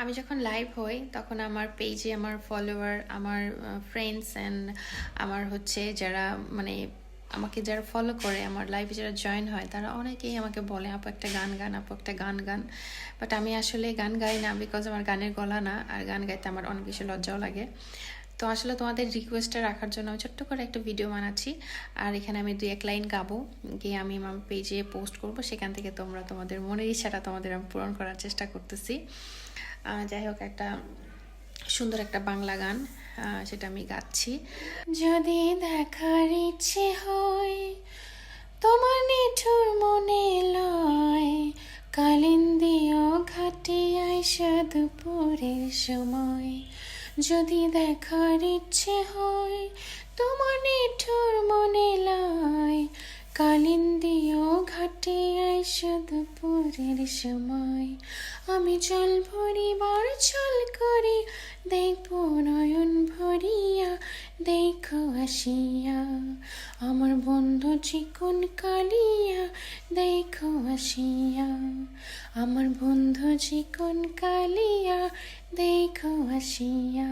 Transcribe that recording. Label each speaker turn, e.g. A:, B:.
A: আমি যখন লাইভ হই, তখন আমার পেজে আমার ফলোয়ার আমার ফ্রেন্ডস অ্যান্ড আমার হচ্ছে যারা মানে আমাকে যারা ফলো করে, আমার লাইভে যারা জয়েন হয়, তারা অনেকেই আমাকে বলে, আপু, একটা গান গান, আপু, একটা গান গান। বাট আমি আসলে গান গাই না বিকজ আমার গানের গলা না, আর গান গাইতে আমার অনেক বেশি লজ্জাও লাগে। তো আসলে তোমাদের রিকোয়েস্টটা রাখার জন্য আমি ছোট্ট করে একটা ভিডিও বানাচ্ছি, আর এখানে আমি দুই এক লাইন গাবো, গিয়ে আমি আমার পেজে পোস্ট করব, সেখান থেকে তোমরা তোমাদের মনের ইচ্ছাটা তোমাদের আমি পূরণ করার চেষ্টা করতেছি। যাই হোক, একটা সুন্দর একটা বাংলা গান সেটা আমি গাচ্ছি। যদি দেখার ইচ্ছে হয়, তোমার নিঠুর মনে লয় কালিন্দিও ঘাটে আইসা দুপুরের সময়। যদি দেখার ইচ্ছে হয়, তোমার নিঠুর মনে লয় কালিন্দিও ঘাটে দুপুরের সময় আমি জল ভরিবার ছল করি দেখব নয়ন ভরিয়া, দেখো আসিয়া। আমার বন্ধু চিকন কালিয়া, দেখো আসিয়া। আমার বন্ধু চিকন কালিয়া, দেখো আসিয়া।